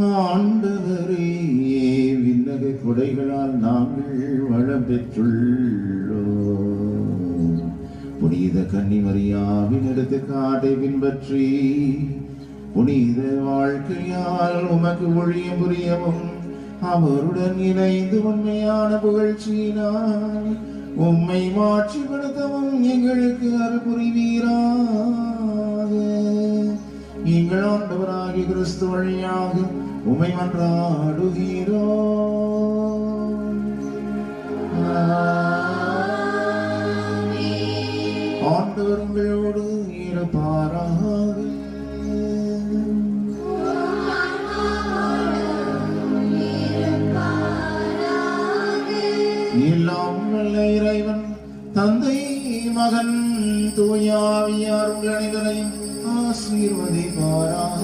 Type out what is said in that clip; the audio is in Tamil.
ஆண்டவரே விண்ணக கொடைகளால் நாங்கள் வளம் பெற்றுள்ளோம். புனித கன்னிமரியாவின் எடுத்துக்காட்டை பின்பற்றி புனித வாழ்க்கையால் உமக்கு ஒழியம் புரியவும் அவருடன் இணைந்து உண்மையான புகழ்ச்சியினால் உம்மை மாற்றிப்படுத்தவும் எங்களுக்கு அருள் புரிவீரா. நீங்கள் ஆண்டவராகிய கிறிஸ்து வழியாக உமை மன்றாடுகிறோ. ஆண்டவர் உங்களோடு இருப்பாராக எல்லாம் வல்ல இறைவன் தந்தை மகன் தூயாவியார் உங்கள் அனைவரையும் ஆசீர்வதிப்பாராக